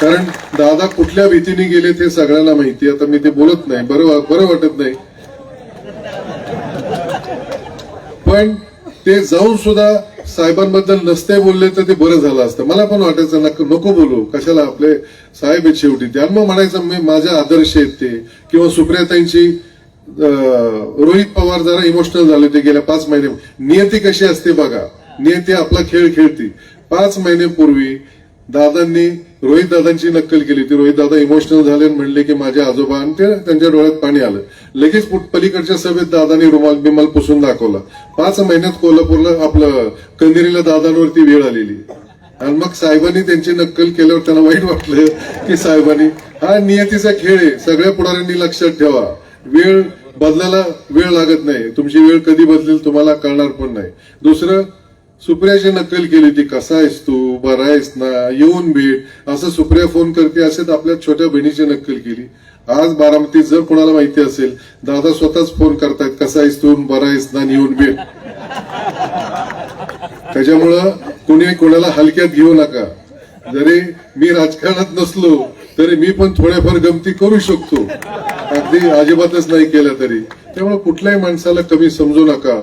कारण दादा कुठल्या भीतीने गेले ते सगळ्यांना माहिती आता मी ते बोलत नाही. बरं बरं वाटत नाही. पण ते जाऊन सुद्धा साहेबांबद्दल नसते बोलले तर ते बरं झालं असतं. मला पण वाटायचं नको बोलू. कशाला आपले साहेब आहेत शेवटी? त्यांना म्हणायचं मी माझे आदर्श आहेत ते. किंवा सुप्रियाताईंची रोहित पवार जरा इमोशनल झाले होते गेल्या पाच महिने नियती कशी असते बघा. नियती आपला खेळ खेळती. पाच महिन्यापूर्वी दादांनी रोहित दादांची नक्कल केली. ती रोहित दादा इमोशनल झाले आणि म्हणले की माझ्या आजोबा आणि ते त्यांच्या डोळ्यात पाणी आलं. लगेच पलीकडच्या सभेत दादांनी रुमाल बिमाल पुसून दाखवला. पाच महिन्यात कोल्हापूरला आपलं कंदिरीला दादांवरती वेळ आलेली. आणि मग साहेबांनी त्यांची नक्कल केल्यावर त्यांना वाईट वाटलं की साहेबांनी हा नियतीचा खेळ आहे. सगळ्या पुढाऱ्यांनी लक्षात ठेवा. वेळ बदलायला वेळ लागत नाही. तुमची वेळ कधी बदलेल तुम्हाला कळणार पण नाही. दुसरं सुप्रियाची नक्कल केली ती कसा आहेस तू? बरा आहेस ना? येऊन भेट. असं सुप्रिया फोन करते असेच आपल्या छोट्या बहिणीची नक्कल केली. आज बारामतीत जर कोणाला माहिती असेल दादा स्वतःच फोन करतायत कसा आहेस तू? बरा आहेस ना? येऊन भेट. त्याच्यामुळं कुणी कोणाला हलक्यात घेऊ नका. जरी मी राजकारणात नसलो तरी मी पण थोड्याफार गमती करू शकतो. अगदी अजिबातच नाही केलं तरी. त्यामुळे कुठल्याही माणसाला कमी समजू नका.